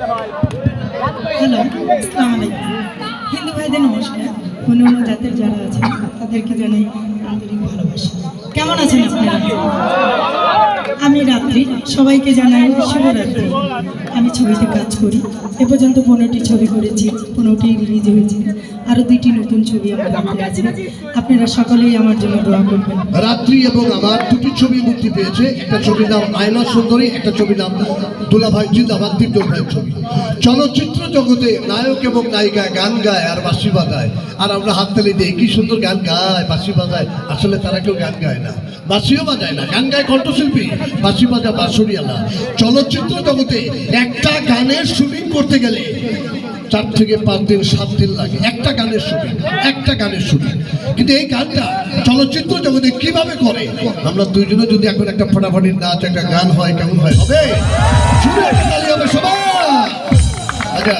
Hello আসসালামু আলাইকুম হিন্দু ভাইদের নমস্কার। অন্য অন্য জাতের যারা আছেন, তাদেরকে জানাই আন্তরিক ভালোবাসা। কেমন আছেন আপনারা? আমি রাত্রি। সবাইকে জানাই শুভরাত্রি। আমি ছবিতে কাজ করি। এ পর্যন্ত পনেরোটি ছবি করেছি, পনেরোটি রিলিজ হয়েছে। আরও দুইটি নতুন ছবি আমার আছে। আপনারা সকলেই আমার জন্য দোয়া করবেন। রাত্রি এবং আমার দুটি ছবি মুক্তি পেয়েছে। একটা ছবির নাম আয়না সুন্দরী, একটা ছবির নাম দুলাভাই জিন্দাবাদ, তিনজন ভাইয়ের ছবি। চলচ্চিত্র জগতে নায়ক এবং নায়িকা গান গায় আর বাঁশি বাজায়। আর আমরা হাততালি দিই, কি সুন্দর গান গায়, বাঁশি বাজায়। আসলে তারা কেউ গান গায় না। বাঁশিও বাজায় না। গান গায় কণ্ঠশিল্পী, বাঁশি বাজা বাঁশুরিয়ালা। চলচ্চিত্র জগতে একটা গানের শুটিং করতে গেলে চার থেকে পাঁচ দিন, সাত দিন লাগে। একটা গানের শুটিং একটা গানের শুটিং কিন্তু এই গানটা চলচ্চিত্র জগতে কীভাবে করে? আমরা দুইজনে যদি এখন একটা ফটাফটির নাচ, একটা গান হয়, কেমন হয়? হবে? হবে সবাই। আচ্ছা।